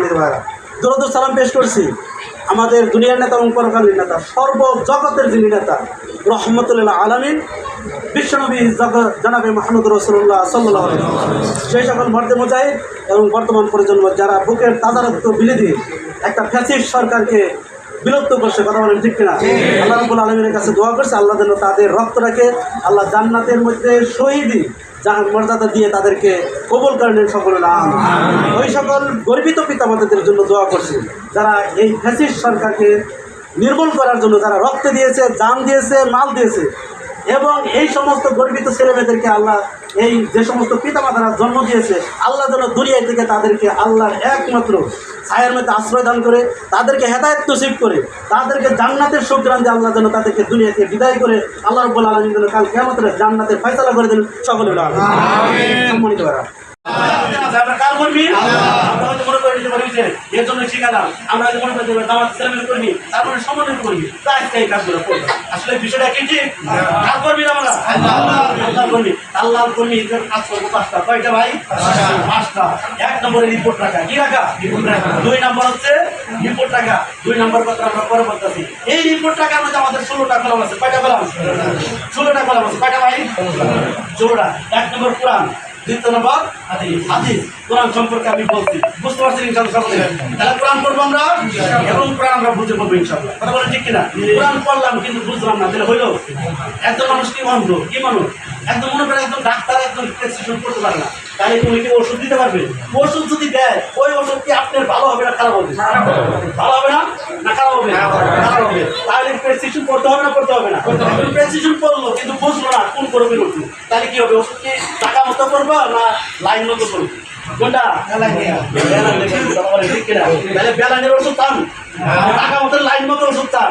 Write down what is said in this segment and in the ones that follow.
সম্মানিত ভাইরা। দরদ সালাম পেশ করছি আমাদের দুনিয়ার নেতা এবং পরকালীন নেতা সর্ব জগতের যিনি নেতা রহমতুল্লাহ আলমিন বিশ্বনবী জানাবে মাহমুদ রসুল্লাহ সাল্লাহ সেই সকল ভর্তি মুজাহিদ এবং বর্তমান প্রজন্ম যারা বুকের তাজা রক্ত বিলি দিয়ে একটা ফ্যাসিস্ট সরকারকে বিলুপ্ত করছে কথা বলেন ঠিক কিনা? আল্লাহ রব্বুল আলমীর কাছে দোয়া করছে আল্লাহ যেন তাদের রক্তটাকে আল্লাহ জান্নাতের মধ্যে শহীদই যার মর্যাদা দিয়ে তাদেরকে কবল করেন সকল নাম ওই সকল গর্বিত পিতামাতাদের জন্য দোয়া করছি। যারা এই ফ্যাসিস্ট সরকারকে নির্মূল করার জন্য যারা রক্ত দিয়েছে জান দিয়েছে, মাল দিয়েছে, এবং এই সমস্ত গর্বিত ছেলেমেয়েদেরকে আল্লাহ এই যে সমস্ত পিতামাতারা জন্ম দিয়েছে আল্লাহ যেন দুনিয়া থেকে তাদেরকে আল্লাহর একমাত্র ছায়ের মধ্যে আশ্রয় দান করে তাদেরকে হেদায়ত নসিব করে তাদেরকে জান্নাতের সুগ্রাম আল্লাহ যেন তাদেরকে দুনিয়াকে বিদায় করে আল্লাহ রব্বুল আলমী যেন কাল কেমতের জান্নাতের ফয়সালা করে দেন সকলে সম্মানিত করা আমরা কার কর্মী? মনে করে নিতে পারি যে এর জন্য শিখালাম আমরা হয়তো মনে করতে পারি আমার ছেলেমেয়ের কর্মী তারপরে সমন্বয় কর্মী তাই আজকে এই কাজগুলো আসলে বিষয়টা কি ঠিক? কার কর্মী আমরা? কর্মী আল্লাহ কর্মী কাজ করব পাঁচটা। কয়টা ভাই? পাঁচটা। এক নম্বরে রিপোর্ট রাখা। কি রাখা? দুই নম্বর হচ্ছে রিপোর্ট রাখা। দুই নম্বর কথা আমরা পরে বলতেছি। এই রিপোর্ট রাখার মধ্যে আমাদের ষোলোটা কলম আছে। কয়টা কলম? ষোলোটা কলম আছে। কয়টা ভাই? ষোলোটা। এক নম্বর কোরআন দ্বিতীয় নম্বর হাদিস। কোরআন সম্পর্কে আমি বলছি। বুঝতে পারছি ইনশাআল্লাহ সকলে? তাহলে কোরআন পড়ব আমরা এবং কোরআন আমরা বুঝে পড়ব ইনশাআল্লাহ। কথা বলেন ঠিক কিনা? কোরআন পড়লাম কিন্তু বুঝলাম না। তাহলে হইল? একজন মানুষ কি অন্ধ? কি মানুষ? একদম মনে করে একদম ডাক্তার একদম প্রেসক্রিপশন করতে পারে না। তাহলে তুমি কি ওষুধ দিতে পারবে? ওষুধ যদি দেয় ওই ওষুধ কি আপনার ভালো হবে না খারাপ হবে? ভালো হবে না। না? খারাপ হবে খারাপ হবে। তাহলে প্রেসক্রিপশন করতে হবে না করতে হবে না? প্রেসক্রিপশন করল কিন্তু বুঝলো না কোন করবে ওষুধ। তাহলে কি হবে? ওষুধ কি টাকা মতো করব না লাইন মতো করব? কোনটা? তাহলে বেলানের ওষুধ পান। টাকা মতো লাইন মতো ওষুধ চান।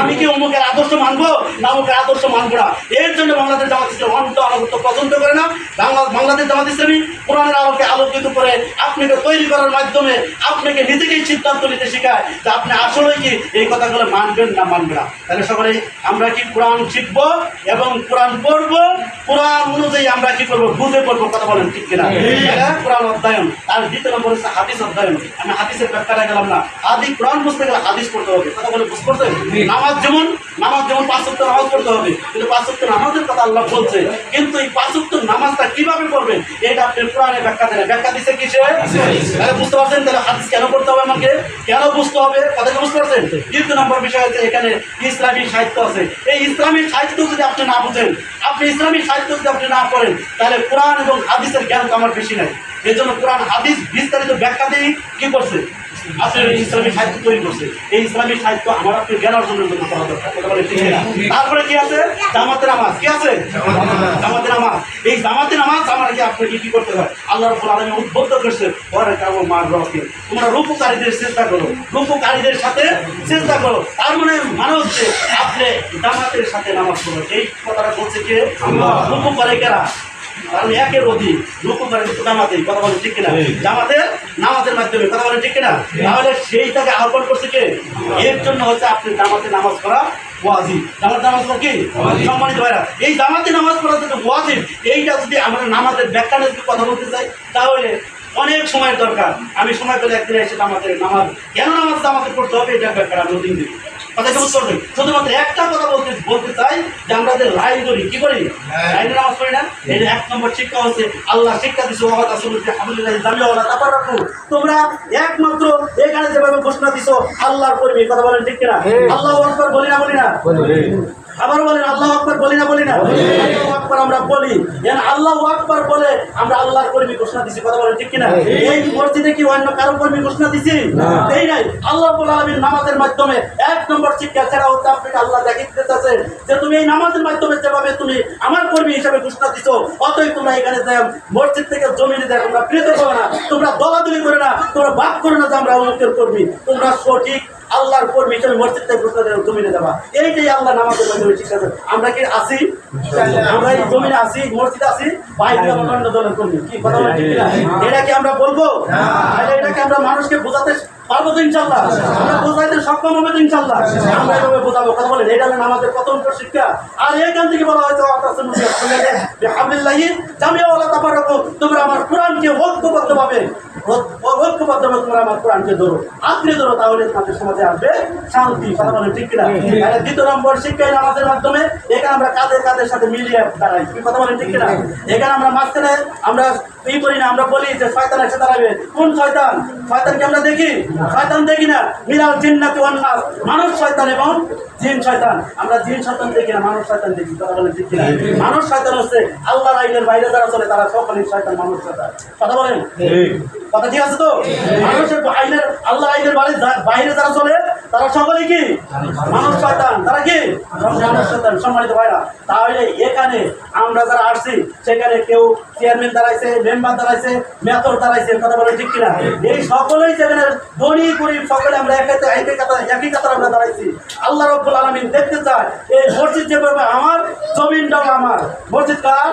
আমি কি অমুকের আদর্শ মানবো? না অমুকের আদর্শ মানবো না। এর জন্য বাংলাদেশ জামাত ইসলাম অন্ত আলোকিত পছন্দ করে না। বাংলা বাংলাদেশ জামাত ইসলামী কোরআনের আলোকে আলোকিত করে আপনাকে তৈরি করার মাধ্যমে আপনাকে নিজেকেই সিদ্ধান্ত নিতে শেখায় যে আপনি আসলে কি এই কথাগুলো মানবেন না মানবেন না। তাহলে সকলে আমরা কি কোরআন শিখব এবং কোরআন পড়ব? কোরআন অনুযায়ী আমরা কি করব? বুঝে পড়ব কথা বলেন ঠিক কিনা? কোরআন অধ্যয়ন আর দ্বিতীয় নম্বর হচ্ছে হাদিস অধ্যয়ন। আমি হাদিসের ব্যাখ্যাটা গেলাম না। আদি কোরআন বুঝতে গেলে হাদিস পড়তে হবে। কথা বলে বুঝতে নামাজ যেমন নামাজ যেমন পাঁচ সপ্তাহ নামাজ পড়তে হবে, কিন্তু পাঁচ সপ্তাহ নামাজের কথা আল্লাহ বলছে। কিন্তু এই পাঁচ সপ্তাহ নামাজটা কীভাবে করবেন এটা আপনি কোরআনে ব্যাখ্যা দেন। ব্যাখ্যা দিচ্ছে কিসে? বুঝতে পারছেন? তাহলে হাদিস কেন করতে হবে আমাকে? কেন বুঝতে হবে? কথাটা বুঝতে পারছেন? দ্বিতীয় নম্বর বিষয় হচ্ছে এখানে ইসলামী সাহিত্য আছে। এই ইসলামী সাহিত্য যদি আপনি না বুঝেন, আপনি ইসলামী সাহিত্য যদি আপনি না পড়েন, তাহলে কোরআন এবং হাদিসের জ্ঞান তো আমার বেশি নাই। এই জন্য কোরআন, হাদিস বিস্তারিত ব্যাখ্যা দিয়ে কি করছে? আপনার ইসলামী সাহিত্য তৈরি করছে। এই ইসলামী সাহিত্য আমার আপনি জ্ঞান অর্জনের জন্য করা দরকার। কথা বলে ঠিক না? তারপরে কি আছে? জামাতের নামাজ। কি আছে? জামাতের নামাজ। এই জামাতের নামাজ আমার কি আপনাকে কি করতে হয়? আল্লাহ রব্বুল আলামিন উদ্বুদ্ধ করছে পরে কাবো মার রকে। তোমরা রূপকারীদের চেষ্টা করো। রূপকারীদের সাথে চেষ্টা করো। তার মানে মানে হচ্ছে আপনি জামাতের সাথে নামাজ পড়ো। এই কথাটা বলছে কে? রূপকারীকেরা কারণ একের অধিক রুকু করে কিন্তু জামাতে কথা বলে ঠিক কিনা? জামাতের নামাজের মাধ্যমে কথা বলে ঠিক কিনা? তাহলে সেইটাকে আহ্বান করছে কে? এর জন্য হচ্ছে আপনি জামাতে নামাজ পড়া ওয়াজিব। জামাত নামাজ পড়া কি? সম্মানিত ভাইরা এই জামাতে নামাজ পড়া যদি ওয়াজিব এইটা যদি আমরা নামাজের ব্যাখ্যা যদি কথা বলতে চাই তাহলে অনেক সময়ের দরকার। আমি সময় পেলে একদিন এসে আমাদের নামাজ কেন নামাজ আমাদের করতে হবে? এটা ব্যাপার আমি দিন দিই। কথা বুঝতে পারবেন শুধুমাত্র একটা কথা বলতে বলতে চাই যে আমরা যে লাইন করি কি করি? লাইনে নামাজ পড়ি না? এই এক নম্বর শিক্ষা হচ্ছে আল্লাহ শিক্ষা ওয়াহাদ তারপর রাখো। তোমরা একমাত্র এখানে যেভাবে ঘোষণা দিছো আল্লাহর কর্মী কথা বলেন ঠিক কিনা? আল্লাহ আকবার বলি না বলি না? আবার বলেন আল্লাহ আকবর বলি না বলি না? আল্লাহ আকবর আমরা বলি। আল্লাহ আকবর বলে আমরা আল্লাহর কর্মী ঘোষণা দিছি। কথা বলেন ঠিক কিনা? এই মসজিদে কি অন্য কারও কর্মী ঘোষণা দিছি? এই নাই। আল্লাহ বলে আলমীর নামাজের মাধ্যমে এক নম্বর শিক্ষা ছাড়া হচ্ছে আপনাকে আল্লাহ দেখিয়ে দিতেছে যে তুমি এই নামাজের মাধ্যমে যেভাবে তুমি আমার কর্মী হিসাবে ঘোষণা দিছো অতই তোমরা এখানে যে মসজিদ থেকে জমিনে দেয় তোমরা প্রীত করো না তোমরা দলাদলি করে না তোমরা বাদ করে না যে আমরা অমুকের কর্মী। তোমরা সঠিক আল্লাহর কর্মী হিসেবে মসজিদ জমিনে দেওয়া এইটাই আল্লাহ নামাজের মাধ্যমে শিক্ষা দেয় আমরা কি আসি আমরা এই জমিনে আসি মসজিদে আসি বাইরে দলের কি, কথা? এটা কি আমরা বলব? এটাকে আমরা মানুষকে বোঝাতে পারব তো ইনশাল্লাহ আমরা বোঝাইতে সক্ষম হবে তো ইনশাল্লাহ আমরা এভাবে বোঝাবো, কথা বলেন। এটা হলো আমাদের প্রথম শিক্ষা আর এখান থেকে বলা হয়েছে আব্দুল্লাহি জামিয়া তোমরা আমার কোরআনকে ঐক্যবদ্ধভাবে তোমরা আমার কোরআনকে ধরো। আঁকড়ে ধরো তাহলে তোমাদের সমাজে আসবে শান্তি কথা বলেন ঠিক কিনা? তাহলে দ্বিতীয় নম্বর শিক্ষা এই নামাজের মাধ্যমে এখানে আমরা কাদের কাদের সাথে মিলিয়ে দাঁড়াই কি কথা বলেন ঠিক কিনা? এখানে আমরা মাঝখানে আমরা এই করি না আমরা বলি যে শয়তান এসে দাঁড়াবে। কোন শয়তান? শয়তানকে আমরা দেখি? শয়তান দেখি না। মিলাল জিন্নাতি ওয়ান নাস। মানুষ শয়তান এবং জিন শয়তান। আমরা জিন শয়তান দেখি না মানুষ শয়তান দেখি কথা বলেন ঠিক কিনা? মানুষ শয়তান হচ্ছে আল্লাহর আইনের বাইরে যারা চলে তারা সকলেই শয়তান মানুষ শয়তান। কথা বলেন? কথা ঠিক আছে তো? মানুষের আইনের আল্লাহ আইনের বাইরে যা- বাইরে যারা চলে তারা সকলে কি মানুষ শয়তান তারা কি সম্মানিত ভাইরা তাহলে এখানে আমরা যারা আসছি সেখানে কেউ চেয়ারম্যান দাঁড়াইছে মেম্বার দাঁড়াইছে মেথর দাঁড়াইছে কথা বলে ঠিক কিনা এই সকলেই সেখানে ধনী গরিব সকলে আমরা একই কাতার একই কাতার আমরা দাঁড়াইছি আল্লাহ রব্বুল আলমিন দেখতে চায় এই মসজিদ যেভাবে আমার জমিনটাও আমার। মসজিদ কার?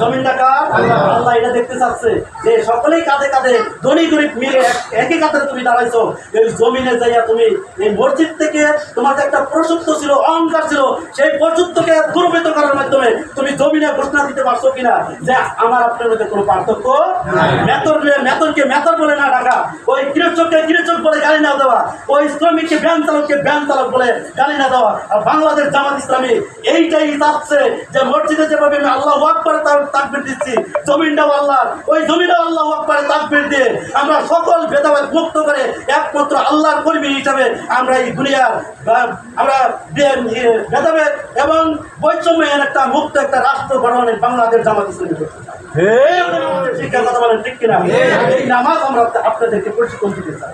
জমিনটা কার? আল্লাহ। এটা দেখতে চাচ্ছে যে সকলেই কাঁধে কাঁধে ধনী গরিব মিলে একই কাতারে তুমি দাঁড়াইছো। এই জমিনে যাইয়া তুমি এই মসজিদ থেকে তোমার যে একটা প্রসক্ত ছিল অহংকার ছিল। সেই প্রসুপ্তকে দুর্বৃত করার মাধ্যমে তুমি জমিনে ঘোষণা দিতে পারছ কিনা যে আমার আপনার মধ্যে কোনো পার্থক্য মেতর মেতনকে মেতর বলে না ডাকা ওই কৃষককে কৃষক বলে গালি না দেওয়া। ওই শ্রমিককে ব্যান চালককে ব্যান চালক বলে গালি না দেওয়া। আর বাংলাদেশ জামাত ইসলামী এইটাই চাচ্ছে যে মসজিদে যেভাবে আমি আল্লাহ ওয়াক করে তার তাকবির দিচ্ছি জমিনটাও আল্লাহ ওই জমিনটাও আল্লাহ ওয়াক করে তাকবির দিয়ে আমরা সকল ভেদাভেদ মুক্ত করে একমাত্র আল্লাহর কর্মী হিসাবে আমরা এই দুনিয়ার আমরা বে- ইয়ে, এবং বৈষম্যের একটা মুক্ত একটা রাষ্ট্র গঠনে বাংলাদেশ জামাত ইসলামী করতে চাই। শিক্ষার কথা বলেন ঠিক কিনা এই নামাজ আমরা আপনাদেরকে প্রশিক্ষণ দিতে চাই